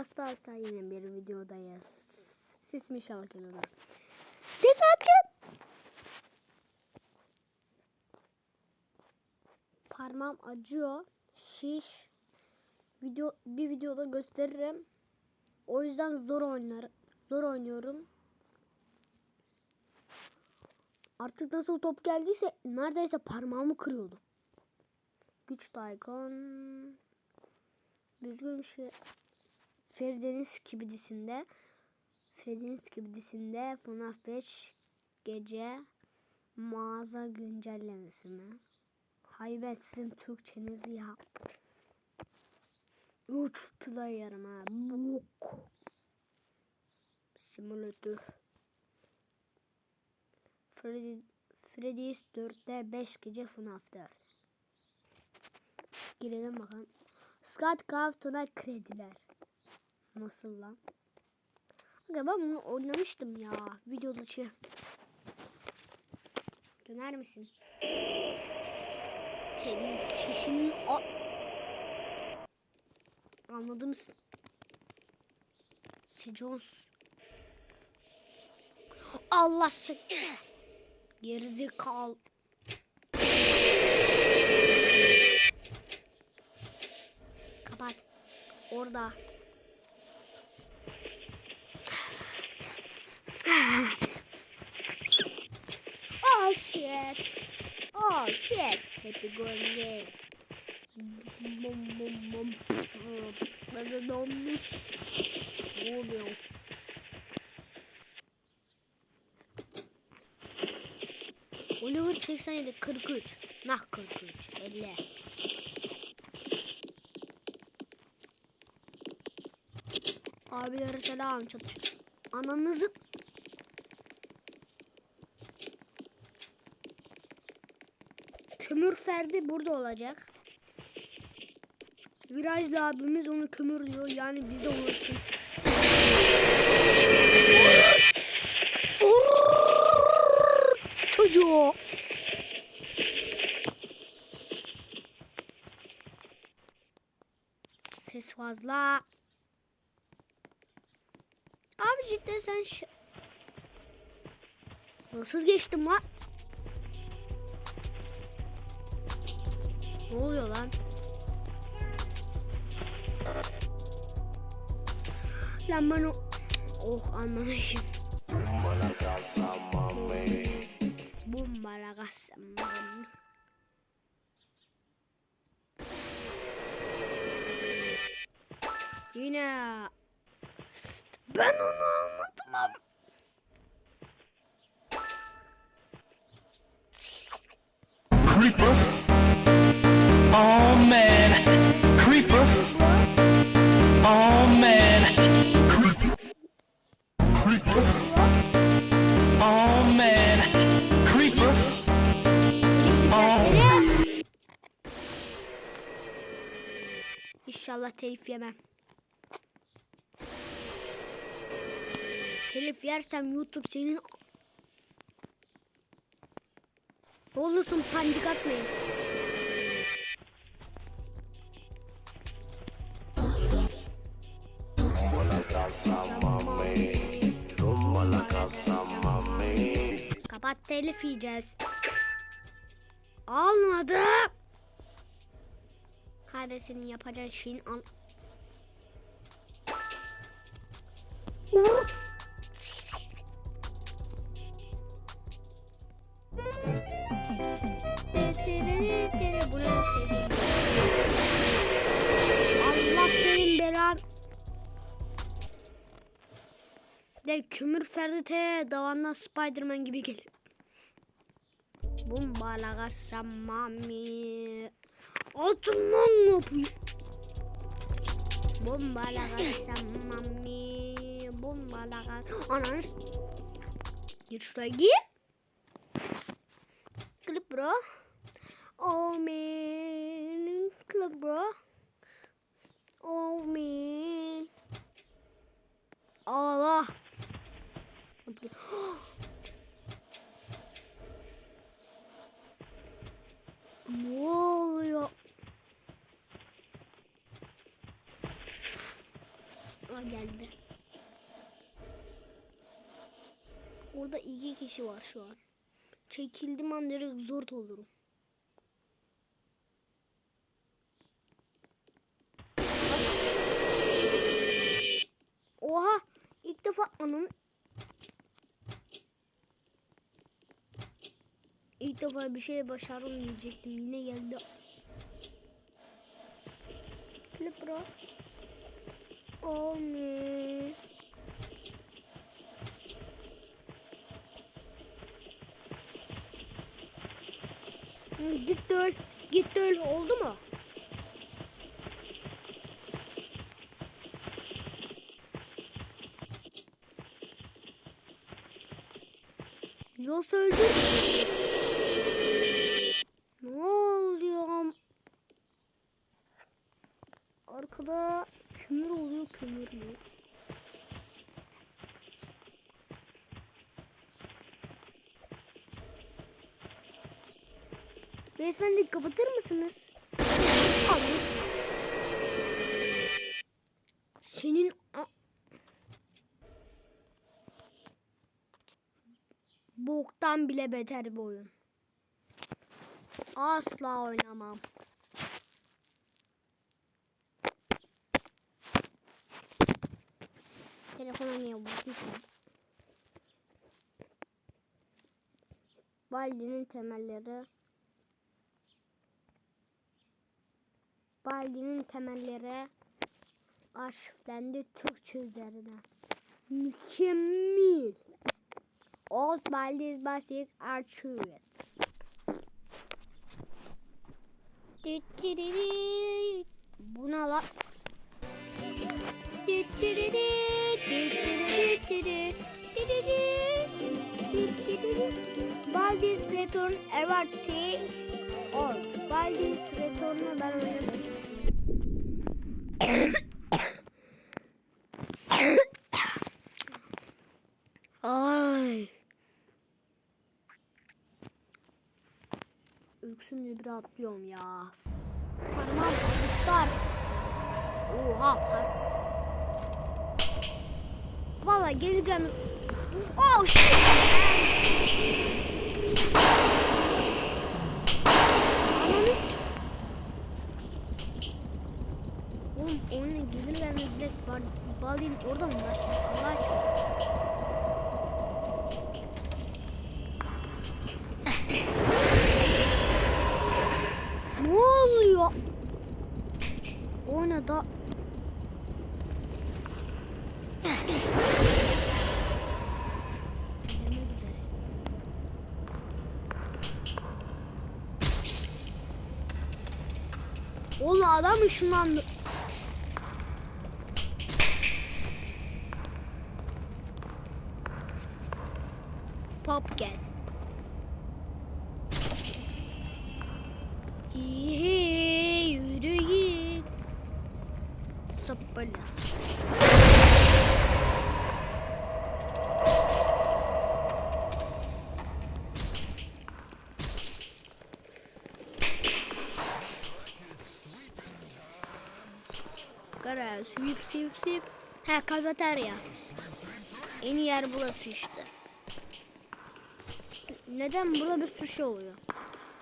Hasta hasta yine bir videodayız. Sesim inşallah geliyor. Ses açın. Parmağım acıyor. Şiş. Video bir videoda gösteririm. O yüzden zor oynar. Zor oynuyorum. Artık nasıl top geldiyse neredeyse parmağımı kırıyordu. Güç Taykon. Düzgün şey. Feride'nin skibidisinde. Feride'nin skibidisinde FNAF 5 gece mağaza güncellemesi mi? Hay ben sizin Türkçenizi ya. Uç player'ım ha. Bok. Simülatör. Freddy, Freddy's 4'te 5 gece FNAF 4. Girelim bakalım. Scott Cawthon'a krediler. Nasıl lan? Aga ben bunu oynamıştım ya. Videoda şey. Döner misin? Senin sesinin o... Anladınız. Sejons. Allah sen. Gerizekalı. Kapat. Orada. Oh shit. Oh shit. Happy going day. Bum bum bum. De donmuş. Ne oluyor? Oliver 87 43. Nah 43. 50. Abilere selam çatış. Ananızı Kömür Ferdi burada olacak. Virajlı abimiz onu kömür diyor. Yani biz de onu. Çocuğu. Ses fazla. Abi cidden sen Nasıl geçtim lan? Ne oluyor lan? Lan ben o... Oh anlamışım. Bomba la casa mami. Yine... Ben onu abi. Creeper. İnşallah telif yemem. Telif yersem YouTube senin... Ne olursun panik atmayın. Telif yiyeceğiz. Almadı. Hadi senin yapacağın şeyin al. Allah senin belan. De kömür ferdi te davandan Spiderman gibi gelir. Bumbalaga mami. Açın lan ne yapıyor? Bumbalaga mami. Bumbalaga. Anan. Gir şuraya gir. Clip bro. Oh man. Clip bro. Oh man. Allah. Ne Aa geldi. Orada iki kişi var şu an. Çekildim an direkt zor olurum. Oha! ilk defa anam İlk defa bir şey başardım diyecektim. Yine geldi. Klip bro. Hı, Git öl. Git öl. Oldu mu? Yoksa öldür. Ne oluyor? Arkada kömür mü? Beyefendi kapatır mısınız? Alır. Senin Boktan bile beter bir oyun. Asla oynamam. Telefona niye vurduysam. Baldi'nin temelleri. Baldi'nin temelleri arşivlendi Türkçe üzerine. Mükemmel. Old Baldi's Basic Archive. Bu ne lan? Baldi's Return Everty Old. Baldi's Return'u ben oynamadım. Ay. Öksümle bir atlıyorum ya. Parmağım almışlar. Oha par. Valla gelir gelmez. Oh shit. Oğlum oyuna gelir gelmez direkt bal, balin orada mı başladı? Allah aşkına. Ne oluyor? Oyuna da adam ışınlandı. Pop gel. Yürü git. Sapılas. Kara sweep sweep sweep. Ha kafeterya. En iyi yer burası işte. Neden burada bir sushi oluyor?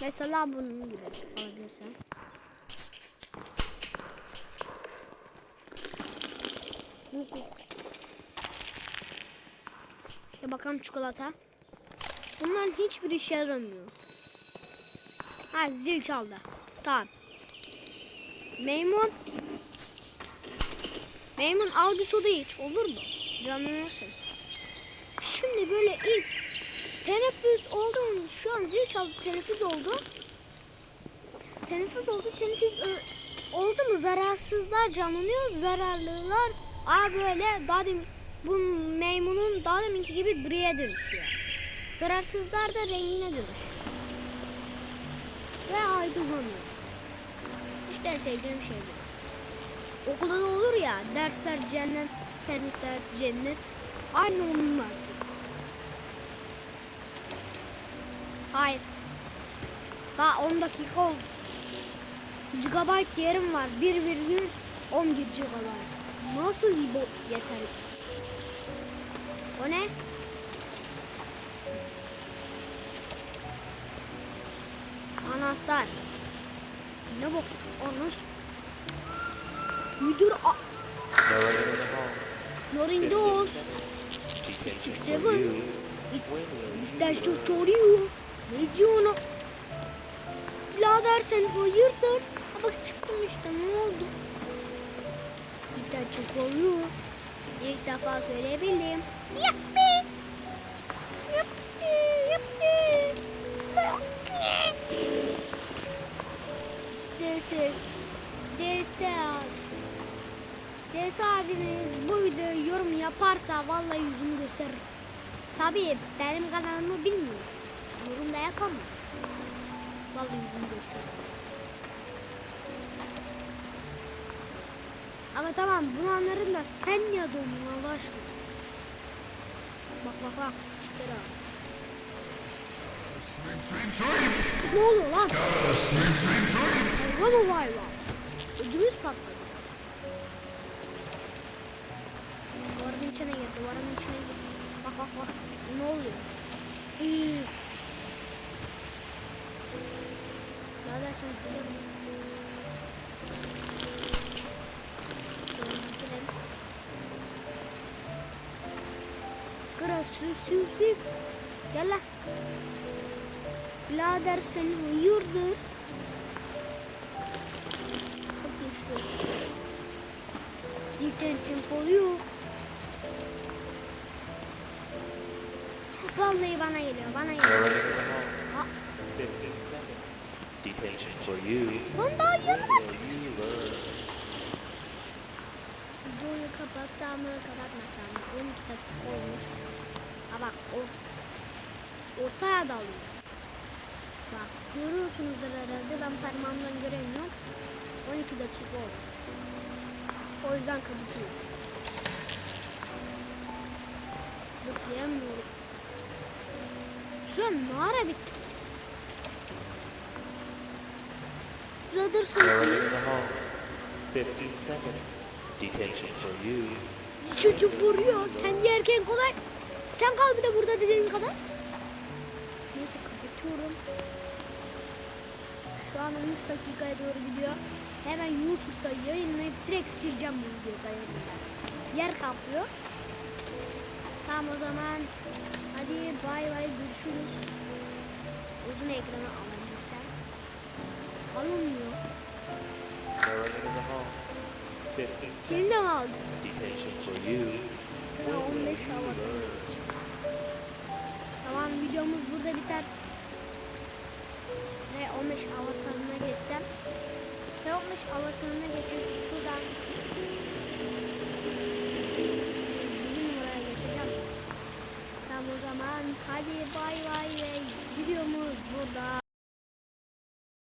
Mesela bunun gibi alabilirsen. Hukuk. Ya bakalım çikolata. Bunların hiçbir işe yaramıyor. Ha zil çaldı. Tamam. Meymun. Meymun al bir soda iç olur mu? Canlanırsın. Şimdi böyle ilk teneffüs oldu? Şu an zil çaldı teneffüs oldu. Teneffüs oldu teneffüs ö, oldu mu zararsızlar canlanıyor zararlılar Aa böyle daha demin bu meymunun daha deminki gibi griye dönüşüyor. Zararsızlar da rengine dönüşüyor. Ve aydınlanıyor. İşte sevdiğim şey bu. Okulda da olur ya dersler cennet, dersler cennet. Aynı onun var. Hayır. Daha 10 dakika oldu. Gigabyte yerim var. 1,11 gigabyte. Nasıl bot yeter? O ne? Anahtar. Ne bok? Anahtar. Müdür a. Norin dos. For seven. İster learn? soruyor. Ne diyor ona? Birader sen hayırdır? Ha bak çıktım işte ne oldu? İster çok oluyor. İlk defa söyleyebildim. Yappi. Abimiz bu videoyu yorum yaparsa vallahi yüzünü gösterir. Tabii benim kanalımı bilmiyor. Yorum da yapamaz. Vallahi yüzünü gösterir. Ama tamam bunu anlarım da sen niye dondun Allah aşkına? Bak bak bak. Şuraya bak. Ne oluyor lan? Hayvan ol hayvan. Ödümüz patladı. İçine girdi, duvarın içine girdi. Bak bak bak. Ne oluyor? Hii. Nereden sen biliyor musun? Duvarın içine. Kıra sürüp sürüp sürüp. Gel lan. Birader sen hayırdır? Çok yaşıyor. Detention for you. Vallahi bana geliyor, bana geliyor. one in the hall. Ha, 15 seconds. Detention for you. When yanıma. Videoyu kapatsam mı, kapatmasam mı? 12 dakika olmuş. Ha bak, o ortaya dalıyor. Bak, görüyorsunuzdur herhalde. Ben parmağımdan göremiyorum. 12 dakika olmuş. O yüzden kapatıyorum. Zıplayamıyorum. Seconds. Detention for you. Çocuk vuruyor. Sen yerken kolay. Sen kal bir de burada dediğin kadar. Neyse kapatıyorum. Şu an 13 dakikaya doğru gidiyor. Hemen YouTube'da yayınlayıp direkt sileceğim bu videoyu. Yer kaplıyor. Tamam o zaman. Hadi bay bay görüşürüz. Uzun ekranı alabilirsem. Alınmıyor. No one in the hall. 15 seconds. Seni de mi aldın? Ya 15 hava. Tamam videomuz burada biter. Ve 15 avatarına geçsem. Ve 15 avatarına geçip şuradan o zaman. Hadi bay bay ve videomuz burada